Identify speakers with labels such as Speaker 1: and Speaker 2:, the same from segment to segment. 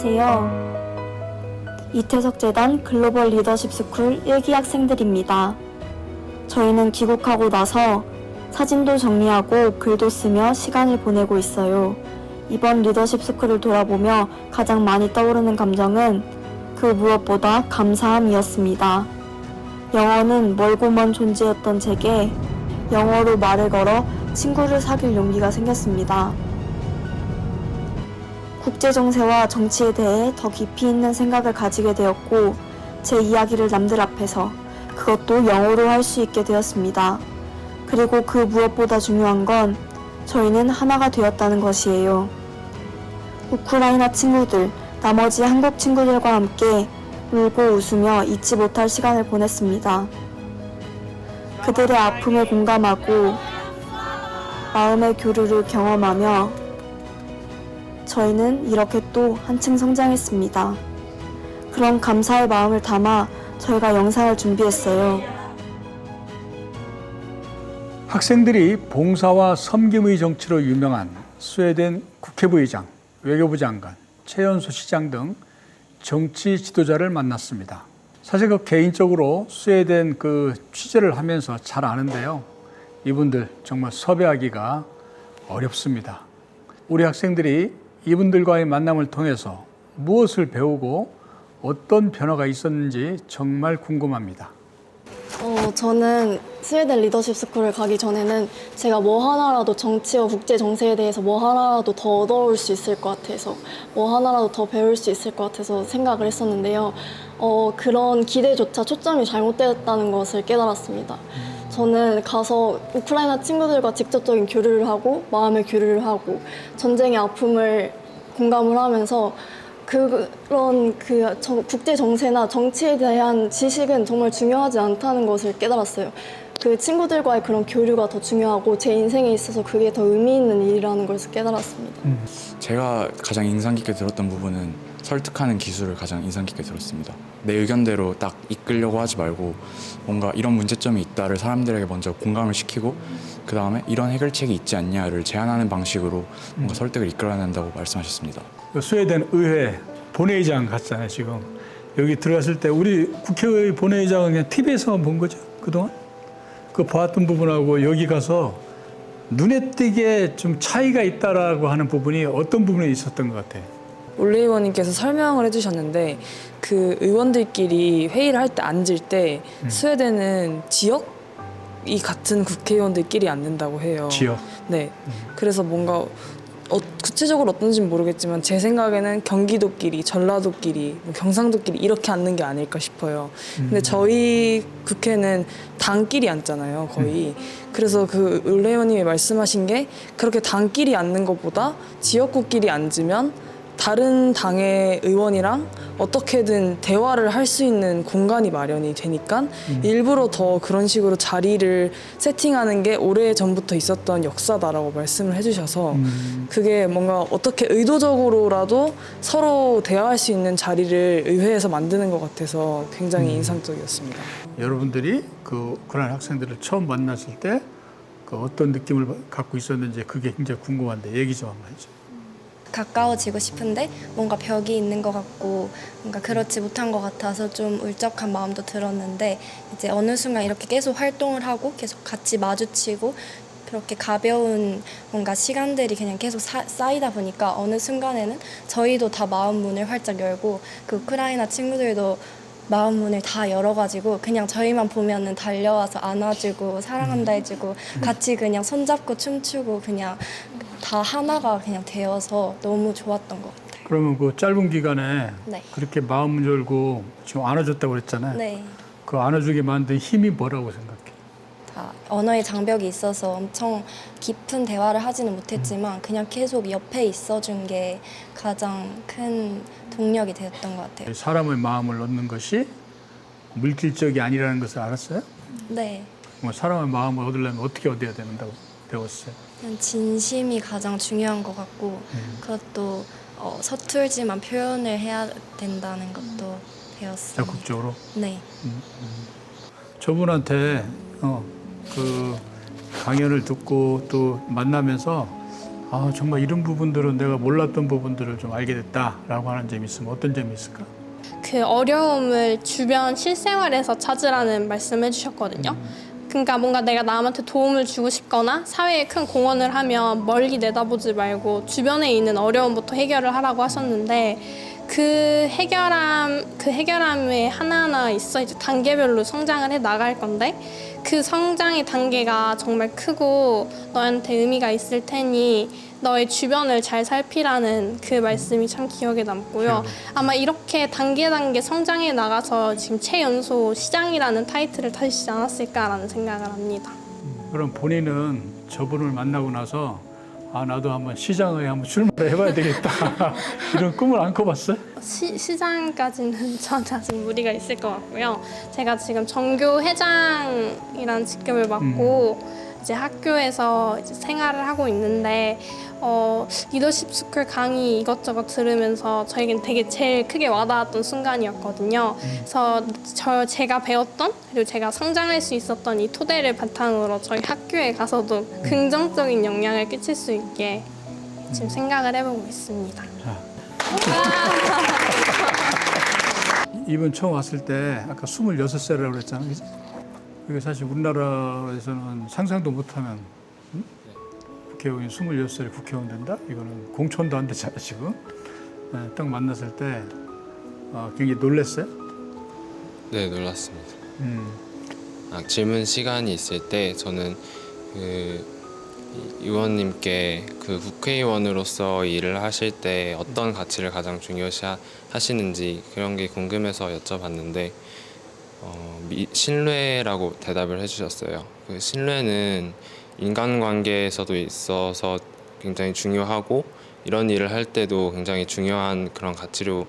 Speaker 1: 안녕하세요. 이태석 재단 글로벌 리더십 스쿨 1기 학생들입니다. 저희는 귀국하고 나서 사진도 정리하고 글도 쓰며 시간을 보내고 있어요. 이번 리더십 스쿨을 돌아보며 가장 많이 떠오르는 감정은 그 무엇보다 감사함이었습니다. 영어는 멀고 먼 존재였던 제게 영어로 말을 걸어 친구를 사귈 용기가 생겼습니다. 국제 정세와 정치에 대해 더 깊이 있는 생각을 가지게 되었고 제 이야기를 남들 앞에서 그것도 영어로 할 수 있게 되었습니다. 그리고 그 무엇보다 중요한 건 저희는 하나가 되었다는 것이에요. 우크라이나 친구들, 나머지 한국 친구들과 함께 울고 웃으며 잊지 못할 시간을 보냈습니다. 그들의 아픔에 공감하고 마음의 교류를 경험하며 저희는 이렇게 또 한층 성장했습니다. 그런 감사의 마음을 담아 저희가 영상을 준비했어요.
Speaker 2: 학생들이 봉사와 섬김의 정치로 유명한 스웨덴 국회부의장, 외교부 장관, 최연소 시장 등 정치 지도자를 만났습니다. 사실 그 개인적으로 스웨덴 그 취재를 하면서 잘 아는데요. 이분들 정말 섭외하기가 어렵습니다. 우리 학생들이 이분들과의 만남을 통해서 무엇을 배우고 어떤 변화가 있었는지 정말 궁금합니다.
Speaker 3: 어, 저는 스웨덴 리더십 스쿨을 가기 전에는 제가 뭐 하나라도 정치와 국제 정세에 대해서 뭐 하나라도 더 얻어올 수 있을 것 같아서 뭐 하나라도 더 배울 수 있을 것 같아서 생각을 했었는데요. 어, 그런 기대조차 초점이 잘못되었다는 것을 깨달았습니다. 저는 가서 우크라이나 친구들과 직접적인 교류를 하고 마음의 교류를 하고 전쟁의 아픔을 공감을 하면서 그런 그 정- 국제 정세나 정치에 대한 지식은 정말 중요하지 않다는 것을 깨달았어요. 그 친구들과의 그런 교류가 더 중요하고 제 인생에 있어서 그게 더 의미 있는 일이라는 것을 깨달았습니다.
Speaker 4: 제가 가장 인상 깊게 들었던 부분은 설득하는 기술을 가장 인상 깊게 들었습니다. 내 의견대로 딱 이끌려고 하지 말고 뭔가 이런 문제점이 있다를 사람들에게 먼저 공감을 시키고 그 다음에 이런 해결책이 있지 않냐를 제안하는 방식으로 뭔가 설득을 이끌어야 한다고 말씀하셨습니다.
Speaker 2: 그 스웨덴 의회 본회의장 갔잖아요 지금 여기 들어갔을 때 우리 국회의 본회의장은 그냥 TV에서만 본 거죠 그동안 그 봤던 부분하고 여기 가서 눈에 띄게 좀 차이가 있다라고 하는 부분이 어떤 부분에 있었던 것 같아요.
Speaker 5: 올리 의원님께서 설명을 해주셨는데 그 의원들끼리 회의를 할 때 앉을 때 스웨덴은 지역 이 같은 국회의원들끼리 앉는다고 해요.
Speaker 2: 지역.
Speaker 5: 네. 그래서 뭔가 어, 구체적으로 어떤지는 모르겠지만 제 생각에는 경기도끼리, 전라도끼리, 뭐 경상도끼리 이렇게 앉는 게 아닐까 싶어요. 근데 저희 국회는 당끼리 앉잖아요, 거의. 그래서 그 의원님이 말씀하신 게 그렇게 당끼리 앉는 것보다 지역구끼리 앉으면 다른 당의 의원이랑 어떻게든 대화를 할 수 있는 공간이 마련이 되니까 일부러 더 그런 식으로 자리를 세팅하는 게 오래 전부터 있었던 역사다라고 말씀을 해주셔서 그게 뭔가 어떻게 의도적으로라도 서로 대화할 수 있는 자리를 의회에서 만드는 것 같아서 굉장히 인상적이었습니다.
Speaker 2: 여러분들이 그 우크라이나 학생들을 처음 만났을 때 그 어떤 느낌을 갖고 있었는지 그게 굉장히 궁금한데 얘기 좀 한번 해줘.
Speaker 6: 가까워지고 싶은데 뭔가 벽이 있는 것 같고 뭔가 그렇지 못한 것 같아서 좀 울적한 마음도 들었는데 이제 어느 순간 이렇게 계속 활동을 하고 계속 같이 마주치고 그렇게 가벼운 뭔가 시간들이 그냥 계속 사- 쌓이다 보니까 어느 순간에는 저희도 다 마음 문을 활짝 열고 그 우크라이나 친구들도 마음 문을 다 열어가지고 그냥 저희만 보면은 달려와서 안아주고 사랑한다 해주고 같이 그냥 손잡고 춤추고 그냥 다 하나가 그냥 되어서 너무 좋았던 것 같아요.
Speaker 2: 그러면 그 짧은 기간에
Speaker 6: 네.
Speaker 2: 그렇게 마음 열고 지금 안아줬다고 그랬잖아요.
Speaker 6: 네.
Speaker 2: 그 안아주게 만든 힘이 뭐라고 생각해?
Speaker 6: 다 언어의 장벽이 있어서 엄청 깊은 대화를 하지는 못했지만 그냥 계속 옆에 있어준 게 가장 큰 동력이 되었던 것 같아요.
Speaker 2: 사람의 마음을 얻는 것이 물질적이 아니라는 것을 알았어요?
Speaker 6: 네.
Speaker 2: 뭐 사람의 마음을 얻으려면 어떻게 얻어야 된다고 배웠어요?
Speaker 6: 그냥 진심이 가장 중요한 것 같고 그것도 어, 서툴지만 표현을 해야 된다는 것도 배웠어요.
Speaker 2: 적극적으로.
Speaker 6: 네.
Speaker 2: 저분한테 어, 그 강연을 듣고 또 만나면서 아 정말 이런 부분들은 내가 몰랐던 부분들을 좀 알게 됐다라고 하는 점이 있으면 어떤 점이 있을까?
Speaker 7: 그 어려움을 주변 실생활에서 찾으라는 말씀해 주셨거든요. 그러니까 뭔가 내가 남한테 도움을 주고 싶거나 사회에 큰 공헌을 하면 멀리 내다보지 말고 주변에 있는 어려움부터 해결을 하라고 하셨는데 그 해결함 그 해결함에 하나하나 있어 이제 단계별로 성장을 해 나갈 건데 그 성장의 단계가 정말 크고 너한테 의미가 있을 테니 너의 주변을 잘 살피라는 그 말씀이 참 기억에 남고요. 아마 이렇게 단계 단계 성장해 나가서 지금 최연소 시장이라는 타이틀을 타시지 않았을까라는 생각을 합니다.
Speaker 2: 그럼 본인은 저분을 만나고 나서 아 나도 한번 시장에 한번 출마를 해봐야 되겠다 이런 꿈을 안 꿔봤어요?
Speaker 7: 시, 시장까지는 저한테 아직 무리가 있을 것 같고요. 제가 지금 정교 회장이라는 직급을 맡고 이제 학교에서 이제 생활을 하고 있는데 어, 리더십 스쿨 강의 이것저것 들으면서 저에겐 되게 제일 크게 와닿았던 순간이었거든요. 그래서 저 제가 배웠던 그리고 제가 성장할 수 있었던 이 토대를 바탕으로 저희 학교에 가서도 긍정적인 영향을 끼칠 수 있게 지금 생각을 해보고 있습니다.
Speaker 2: 이번 처음 왔을 때 아까 26살이라고 그랬잖아. 그죠? 그게 사실 우리나라에서는 상상도 못하는 응? 국회의원이 26살에 국회의원 된다? 이거는 공천도 안 되잖아 지금. 네, 딱 만났을 때 어, 굉장히 놀랐어요.
Speaker 8: 네, 놀랐습니다.
Speaker 2: 음,
Speaker 8: 아, 질문 시간이 있을 때 저는 그 이- 의원님께 그 국회의원으로서 일을 하실 때 어떤 가치를 가장 중요시 하- 하시는지 그런 게 궁금해서 여쭤봤는데 어, 미, 신뢰라고 대답을 해주셨어요. 그 신뢰는 인간관계에서도 있어서 굉장히 중요하고 이런 일을 할 때도 굉장히 중요한 그런 가치로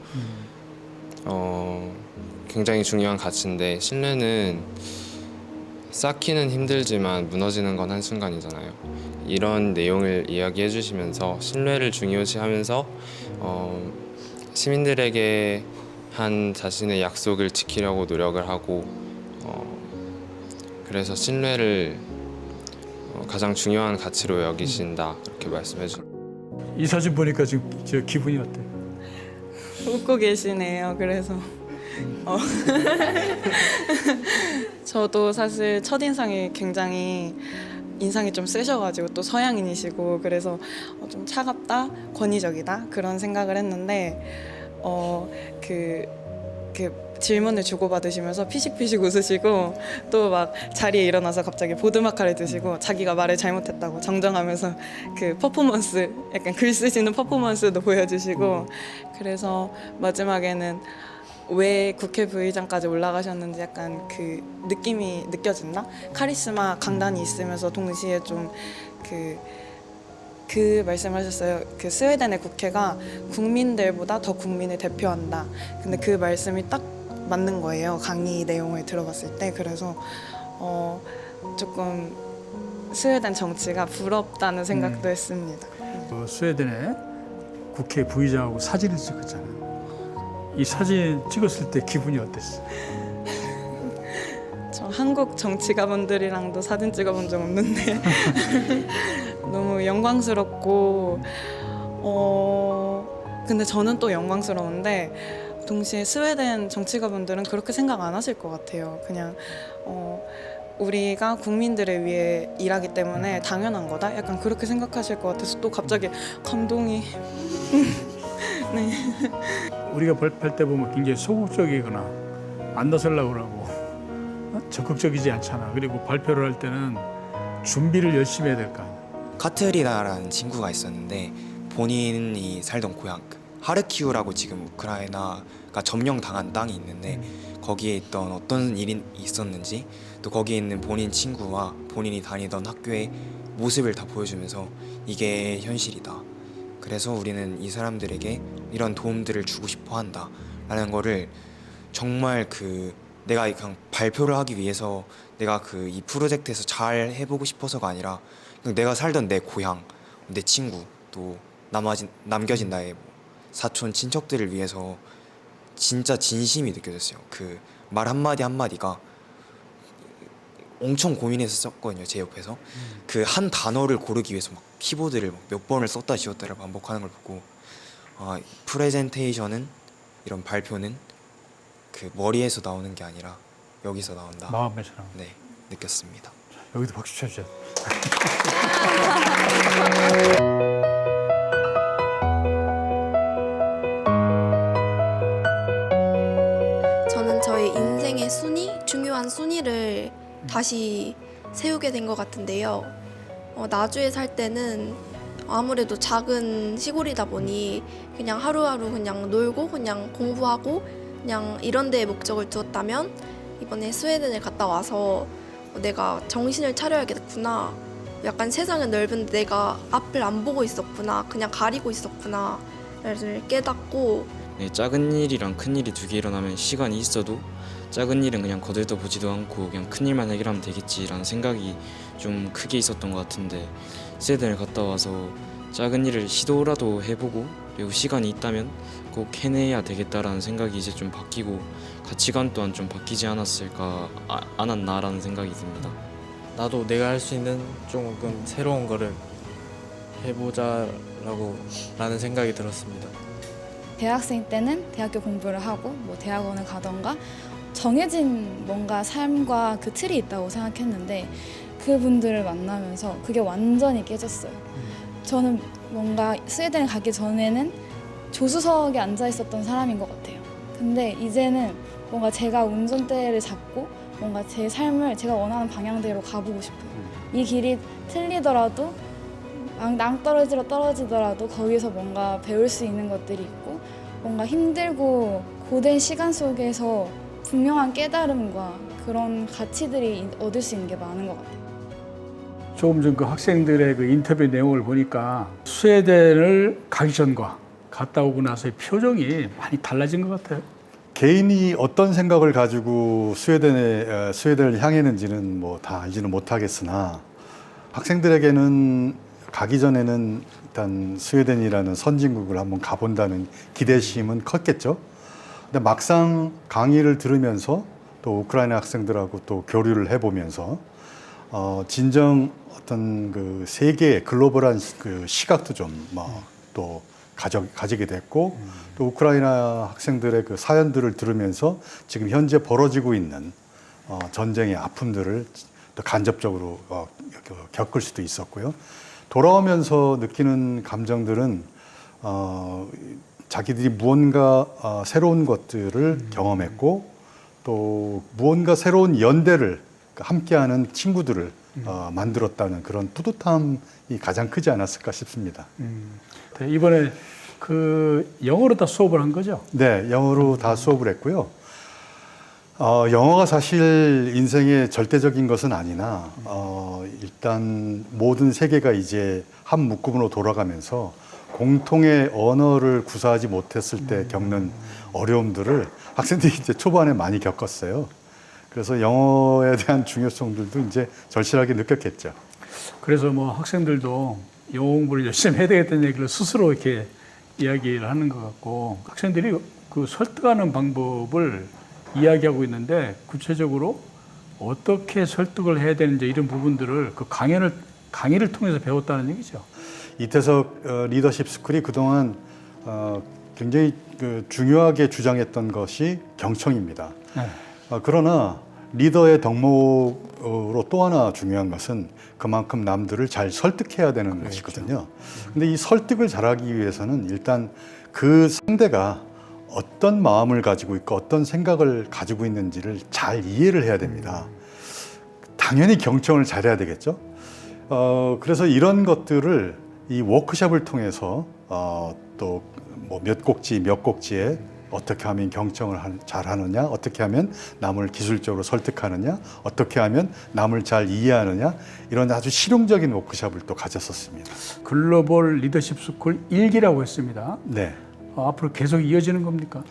Speaker 8: 어, 굉장히 중요한 가치인데 신뢰는 쌓기는 힘들지만 무너지는 건 한순간이잖아요. 이런 내용을 이야기해 주시면서 신뢰를 중요시하면서 어, 시민들에게 한 자신의 약속을 지키려고 노력을 하고 어, 그래서 신뢰를 어, 가장 중요한 가치로 여기신다 그렇게 말씀해 주.
Speaker 2: 이 사진 보니까 지금 저 기분이 어때?
Speaker 9: 웃고 계시네요. 그래서 어. 저도 사실 첫 인상이 굉장히 인상이 좀 세셔가지고 또 서양인이시고 그래서 어, 좀 차갑다, 권위적이다 그런 생각을 했는데 어 그 그 질문을 주고받으시면서 피식피식 웃으시고 또 막 자리에 일어나서 갑자기 보드마카를 드시고 자기가 말을 잘못했다고 정정하면서 그 퍼포먼스 약간 글 쓰시는 퍼포먼스도 보여주시고 그래서 마지막에는 왜 국회 부의장까지 올라가셨는지 약간 그 느낌이 느껴진다? 카리스마 강단이 있으면서 동시에 좀그 그 말씀하셨어요. 그 스웨덴의 국회가 국민들보다 더 국민을 대표한다. 근데 그 말씀이 딱 맞는 거예요. 강의 내용을 들어봤을 때. 그래서 어 조금 스웨덴 정치가 부럽다는 생각도 했습니다.
Speaker 2: 그 스웨덴의 국회 부의장하고 사진을 찍었잖아. 이 사진 찍었을 때 기분이 어땠어?
Speaker 9: 저 한국 정치가분들이랑도 사진 찍어본 적 없는데 너무 영광스럽고 어 근데 저는 또 영광스러운데 동시에 스웨덴 정치가분들은 그렇게 생각 안 하실 것 같아요. 그냥 어 우리가 국민들을 위해 일하기 때문에 당연한 거다. 약간 그렇게 생각하실 것 같아서 또 갑자기 감동이
Speaker 2: 우리가 발표할 때 보면 굉장히 소극적이거나 안 나서려고 그러고 어? 적극적이지 않잖아. 그리고 발표를 할 때는 준비를 열심히 해야 될 거 아니야.
Speaker 10: 카트리나라는 친구가 있었는데 본인이 살던 고향 그 하르키우라고 지금 우크라이나가 점령당한 땅이 있는데 거기에 있던 어떤 일이 있었는지 또 거기에 있는 본인 친구와 본인이 다니던 학교의 모습을 다 보여주면서 이게 현실이다. 그래서 우리는 이 사람들에게 이런 도움들을 주고 싶어 한다 라는 거를 정말 그 내가 그냥 발표를 하기 위해서 내가 그 이 프로젝트에서 잘 해보고 싶어서가 아니라 내가 살던 내 고향, 내 친구 또 남아진 남겨진 나의 뭐 사촌 친척들을 위해서 진짜 진심이 느껴졌어요. 그 말 한마디 한마디가 엄청 고민해서 썼거든요 제 옆에서 그한 단어를 고르기 위해서 막 키보드를 막 몇 번을 썼다 지웠다를 반복하는 걸 보고 아 프레젠테이션은 이런 발표는 그 머리에서 나오는 게 아니라 여기서 나온다
Speaker 2: 마음에서
Speaker 10: 네 느꼈습니다.
Speaker 2: 여기도 박수 쳐주세요.
Speaker 11: 저는 저의 인생의 순위, 중요한 순위를 다시 세우게 된 것 같은데요. 어, 나주에 살 때는 아무래도 작은 시골이다 보니 그냥 하루하루 그냥 놀고 그냥 공부하고 그냥 이런 데에 목적을 두었다면 이번에 스웨덴을 갔다 와서 어, 내가 정신을 차려야겠구나. 약간 세상은 넓은데 내가 앞을 안 보고 있었구나. 그냥 가리고 있었구나 를 깨닫고
Speaker 12: 네, 작은 일이랑 큰 일이 두 개 일어나면 시간이 있어도 작은 일은 그냥 거들떠 보지도 않고 그냥 큰 일만 해결하면 되겠지라는 생각이 좀 크게 있었던 것 같은데 스웨덴을 갔다 와서 작은 일을 시도라도 해보고 그리고 시간이 있다면 꼭 해내야 되겠다라는 생각이 이제 좀 바뀌고 가치관 또한 좀 바뀌지 않았을까 아, 않았나라는 생각이 듭니다.
Speaker 13: 나도 내가 할 수 있는 조금 새로운 거를 해보자라고 라는 생각이 들었습니다.
Speaker 14: 대학생 때는 대학교 공부를 하고 뭐 대학원을 가던가 정해진 뭔가 삶과 그 틀이 있다고 생각했는데 그분들을 만나면서 그게 완전히 깨졌어요. 저는 뭔가 스웨덴 가기 전에는 조수석에 앉아 있었던 사람인 것 같아요. 근데 이제는 뭔가 제가 운전대를 잡고 뭔가 제 삶을 제가 원하는 방향대로 가보고 싶어요. 이 길이 틀리더라도 낭- 낭떠러지로 떨어지더라도 거기서 뭔가 배울 수 있는 것들이 있고 뭔가 힘들고 고된 시간 속에서 분명한 깨달음과 그런 가치들이 얻을 수 있는 게 많은 것 같아요.
Speaker 2: 조금 전 그 학생들의 그 인터뷰 내용을 보니까 스웨덴을 가기 전과 갔다 오고 나서의 표정이 많이 달라진 것 같아요.
Speaker 15: 개인이 어떤 생각을 가지고 스웨덴에 어, 스웨덴을 향했는지는 뭐 다 알지는 못하겠으나 학생들에게는 가기 전에는 일단 스웨덴이라는 선진국을 한번 가본다는 기대심은 컸겠죠. 근데 막상 강의를 들으면서 또 우크라이나 학생들하고 또 교류를 해보면서 어, 진정 어떤 그 세계의 글로벌한 시- 그 시각도 좀뭐또 가져, 가지게 됐고 또 우크라이나 학생들의 그 사연들을 들으면서 지금 현재 벌어지고 있는 어, 전쟁의 아픔들을 또 간접적으로 어, 겪을 수도 있었고요. 돌아오면서 느끼는 감정들은 어, 자기들이 무언가 어, 새로운 것들을 경험했고 또 무언가 새로운 연대를 함께하는 친구들을 어, 만들었다는 그런 뿌듯함이 가장 크지 않았을까 싶습니다.
Speaker 2: 네, 이번에 그 영어로 다 수업을 한 거죠?
Speaker 15: 네, 영어로 다 수업을 했고요. 어, 영어가 사실 인생의 절대적인 것은 아니나 어, 일단 모든 세계가 이제 한 묶음으로 돌아가면서 공통의 언어를 구사하지 못했을 때 겪는 어려움들을 학생들이 이제 초반에 많이 겪었어요. 그래서 영어에 대한 중요성들도 이제 절실하게 느꼈겠죠.
Speaker 2: 그래서 뭐 학생들도 영어 공부를 열심히 해야 되겠다는 얘기를 스스로 이렇게 이야기를 하는 것 같고 학생들이 그 설득하는 방법을 이야기하고 있는데 구체적으로 어떻게 설득을 해야 되는지 이런 부분들을 그 강연을 강의를 통해서 배웠다는 얘기죠.
Speaker 15: 이태석 어, 리더십 스쿨이 그동안 어, 굉장히 그 중요하게 주장했던 것이 경청입니다.
Speaker 2: 네.
Speaker 15: 어, 그러나 리더의 덕목으로 또 하나 중요한 것은 그만큼 남들을 잘 설득해야 되는 것이거든요. 근데 이 설득을 잘하기 위해서는 일단 그 상대가 어떤 마음을 가지고 있고 어떤 생각을 가지고 있는지를 잘 이해를 해야 됩니다. 당연히 경청을 잘해야 되겠죠. 어, 그래서 이런 것들을 이 워크숍을 통해서 어, 또뭐몇 곡지 몇 곡지에 어떻게 하면 경청을 하- 잘 하느냐, 어떻게 하면 남을 기술적으로 설득하느냐, 어떻게 하면 남을 잘 이해하느냐 이런 아주 실용적인 워크숍을 또 가졌었습니다.
Speaker 2: 글로벌 리더십 스쿨 일기라고 했습니다.
Speaker 15: 네.
Speaker 2: 어, 앞으로 계속 이어지는 겁니까?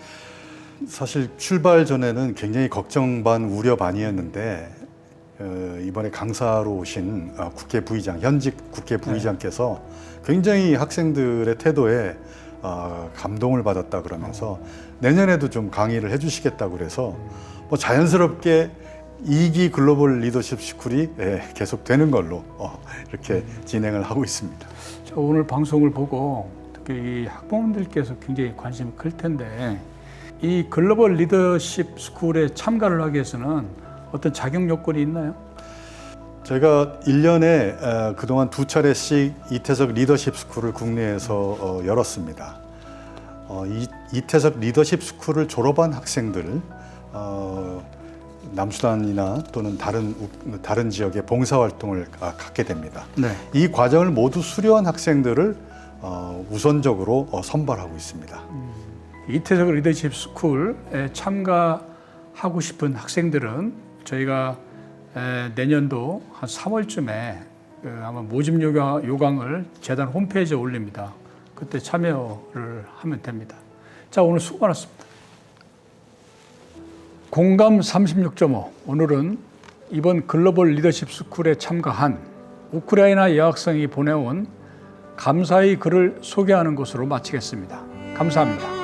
Speaker 15: 사실 출발 전에는 굉장히 걱정 반 우려 반이었는데 어, 이번에 강사로 오신 어, 국회 부의장 현직 국회 부의장께서 굉장히 학생들의 태도에 어, 감동을 받았다 그러면서 내년에도 좀 강의를 해주시겠다고 그래서 뭐 자연스럽게 2기 글로벌 리더십 스쿨이 예, 계속 되는 걸로 어, 이렇게 진행을 하고 있습니다.
Speaker 2: 자, 오늘 방송을 보고 특히 이 학부모님들께서 굉장히 관심이 클 텐데 이 글로벌 리더십 스쿨에 참가를 하기 위해서는 어떤 자격 요건이 있나요?
Speaker 15: 저희가 1년에 어, 그동안 두 차례씩 이태석 리더십 스쿨을 국내에서 어, 열었습니다. 어, 이, 이태석 리더십 스쿨을 졸업한 학생들 어, 남수단이나 또는 다른 우- 다른 지역의 봉사활동을 아, 갖게 됩니다.
Speaker 2: 네.
Speaker 15: 이 과정을 모두 수료한 학생들을 어, 우선적으로 어, 선발하고 있습니다.
Speaker 2: 이태석 리더십 스쿨에 참가하고 싶은 학생들은 저희가 에, 내년도 한 3월쯤에 그 아마 모집 요강, 요강을 재단 홈페이지에 올립니다. 그때 참여를 하면 됩니다. 자, 오늘 수고 많았습니다. 공감 36.5 오늘은 이번 글로벌 리더십 스쿨에 참가한 우크라이나 여학생이 보내온 감사의 글을 소개하는 것으로 마치겠습니다. 감사합니다.